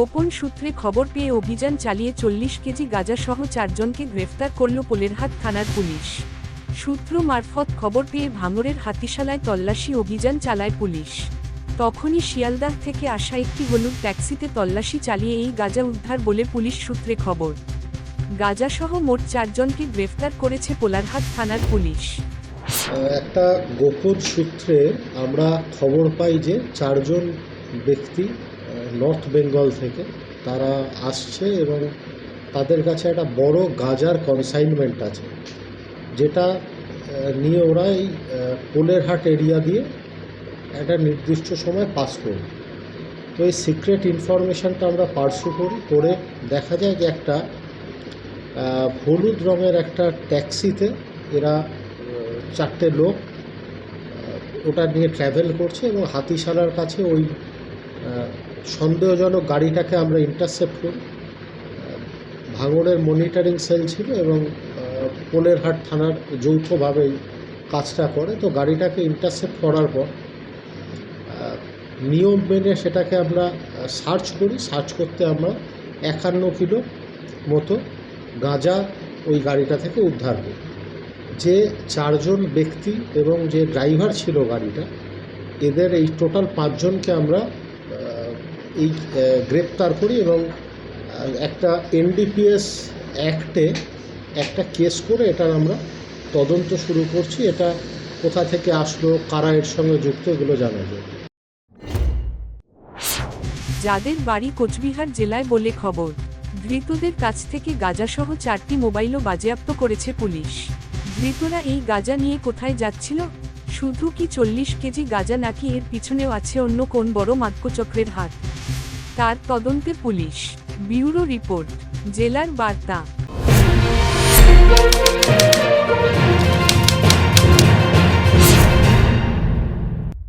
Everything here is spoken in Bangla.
গোপন সূত্রে খবর পেয়ে অভিযান চালিয়ে চল্লিশ কেজি গাঁজাসহ চারজনকে গ্রেফতার করল পোলেরহাট থানার পুলিশ। সূত্র মারফত খবর পেয়ে ভাঙড়ের হাতিশালায় তল্লাশি অভিযান চালায় পুলিশ। তখনই শিয়ালদাহ থেকে আসা একটি হলুদ ট্যাক্সিতে তল্লাশি চালিয়ে এই গাঁজা উদ্ধার বলে পুলিশ সূত্রে খবর। গাঁজাসহ মোট চারজনকে গ্রেফতার করেছে পোলারহাট থানার পুলিশ। একটা গোপন সূত্রে আমরা খবর পাই যে চারজন ব্যক্তি নর্থ বেঙ্গল থেকে তারা আসছে এবং তাদের কাছে একটা বড় গাজার কনসাইনমেন্ট আছে, যেটা নিয়ে ওরা এই পোলেরহাট এরিয়া দিয়ে একটা নির্দিষ্ট সময় পাস করবে। তো এই সিক্রেট ইনফরমেশনটা আমরা পার্সু করি, করে দেখা যায় যে একটা হলুদ রঙের একটা ট্যাক্সিতে এরা চারটে লোক ওটা নিয়ে ট্র্যাভেল করছে এবং হাতিশালার কাছে ওই সন্দেহজনক গাড়িটাকে আমরা ইন্টারসেপ্ট করি। আহ, ভাঙড়ের মনিটরিং সেল ছিল এবং পোলেরহাট থানার যৌথভাবে এই কাজটা করে। তো গাড়িটাকে ইন্টারসেপ্ট করার পর নিয়ম মেনে সেটাকে আমরা সার্চ করি। সার্চ করতে আমরা একান্ন কিলো মতো গাঁজা ওই গাড়িটা থেকে উদ্ধার করি। যে চারজন ব্যক্তি এবং যে ড্রাইভার ছিল গাড়িটা এদের এই টোটাল পাঁচজনকে আমরা এই গ্রেপ্তার করি এবং একটা এনডিপিএস অ্যাক্টে একটা কেস করে এটার আমরা তদন্ত শুরু করছি। এটা কোথা থেকে আসলো, কারা এর সঙ্গে যুক্ত, এগুলো জানা যায়। যাদের বাড়ি কোচবিহার জেলায় বলে খবর, ধৃতদের কাছ থেকে গাঁজাসহ চারটি মোবাইলও বাজেয়াপ্ত করেছে পুলিশ। ধৃতরা এই গাঁজা নিয়ে কোথায় যাচ্ছিল? শুধু কি চল্লিশ কেজি গাঁজা নাকি এর পিছনেও আছে অন্য কোন বড় মাদকচক্রের হাত? তার তদন্তে পুলিশ। ব্যুরো রিপোর্ট জেলার বার্তা।